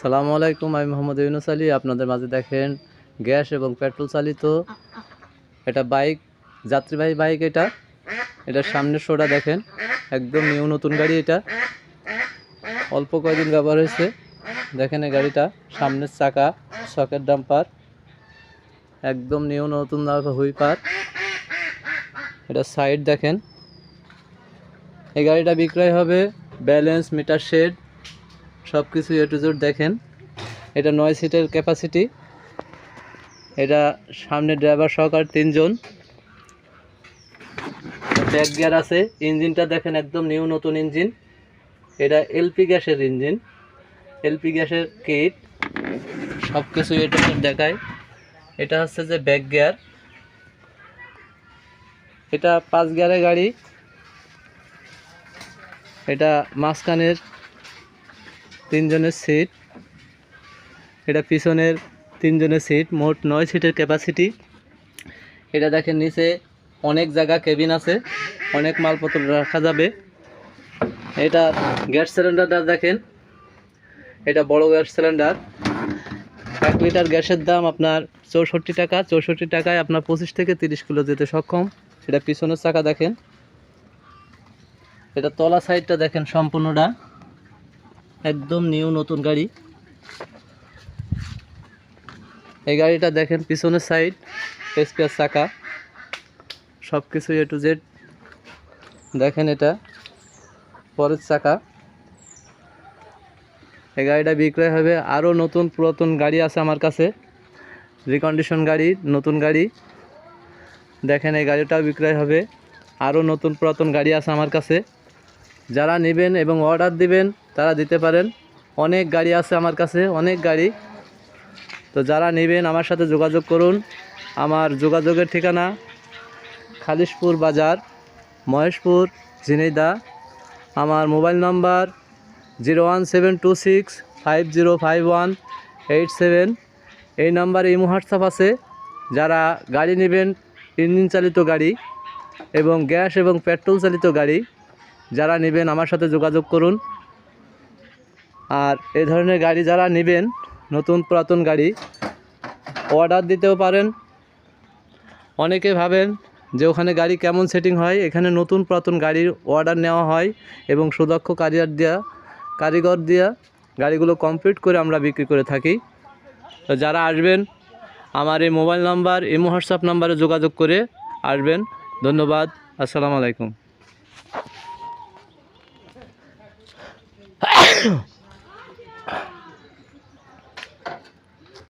সালামু আলাইকুম, আমি মোহাম্মদ ইউনুস আলী। আপনাদের মাঝে দেখেন গ্যাস এবং পেট্রোল চালিত এটা বাইক, যাত্রীবাহী বাইক এটা। এটার সামনের শোটা দেখেন, একদম নিউ নতুন গাড়ি এটা। অল্প কয়দিন ব্যবহার হয়েছে। দেখেন এই গাড়িটা, সামনের চাকা, সকেট ডাম্পার, একদম নিউ নতুন হুইপার এটা সাইড দেখেন। এই গাড়িটা বিক্রয় হবে ব্যালেন্স মিটার শেড। সব কিছু এ টু জেড দেখেন। এটা নয় সিটের ক্যাপাসিটি এটা সামনে ড্রাইভার সহকার তিনজন। ব্যাক গিয়ার আছে। ইঞ্জিনটা দেখেন একদম নিউ নতুন ইঞ্জিন। এটা এলপি গ্যাসের ইঞ্জিন। এলপি গ্যাসের কিট সব কিছু এ টু জেড দেখায়। এটা হচ্ছে যে ব্যাক গিয়ার এটা পাঁচ গিয়ারের গাড়ি। এটা মাঝখানের তিনজনের সিট এটা পিছনের তিনজনের সিট মোট নয় সিটের ক্যাপাসিটি এটা দেখেন নিচে অনেক জায়গা কেবিন আছে, অনেক মালপত্র রাখা যাবে। এটা গ্যাস সিলিন্ডারটা দেখেন, এটা বড় গ্যাস সিলিন্ডার। এক লিটার গ্যাসের দাম আপনার চৌষট্টি টাকা, চৌষট্টি টাকায় আপনার পঁচিশ থেকে তিরিশ কিলো যেতে সক্ষম। এটা পিছনের চাকা দেখেন। এটা তলা সাইডটা দেখেন সম্পূর্ণটা। একদম নিউ নতুন গাড়ি। এই গাড়িটা দেখেন পিছনের সাইড স্পেয়ার চাকা সব কিছু এ টু জেড দেখেন এটা, পরের চাকা। এই গাড়িটা বিক্রয় হবে আরও নতুন পুরাতন গাড়ি আছে আমার কাছে রিকন্ডিশন গাড়ি, নতুন গাড়ি। দেখেন এই গাড়িটাও বিক্রয় হবে, আরও নতুন পুরাতন গাড়ি আছে আমার কাছে। যারা নেবেন এবং অর্ডার দিবেন তারা দিতে পারেন। অনেক গাড়ি আছে আমার কাছে, অনেক গাড়ি। তো যারা নেবেন আমার সাথে যোগাযোগ করুন। আমার যোগাযোগের ঠিকানা খালিশপুর বাজার, মহেশপুর, ঝিনাইদা। আমার mobile number zero one seven two six five zero five one eight seven. এই নাম্বারে ইমো হোয়াটসঅ্যাপ আছে। যারা গাড়ি নেবেন ইঞ্জিন চালিত গাড়ি এবং গ্যাস এবং পেট্রোল চালিত গাড়ি, যারা নেবেন আমার সাথে যোগাযোগ করুন। আর এ ধরনের গাড়ি যারা নেবেন, নতুন পুরাতন গাড়ি অর্ডার দিতেও পারেন। অনেকে ভাবেন যে ওখানে গাড়ি কেমন সেটিং হয়, এখানে নতুন পুরাতন গাড়ির অর্ডার নেওয়া হয় এবং সুদক্ষ কারিগর দেওয়া কারিগর দেওয়া গাড়িগুলো কমপ্লিট করে আমরা বিক্রি করে থাকি। তো যারা আসবেন, আমার এই মোবাইল নাম্বার ইমো, হোয়াটসঅ্যাপ নাম্বারে যোগাযোগ করে আসবেন। ধন্যবাদ, আসসালামু আলাইকুম।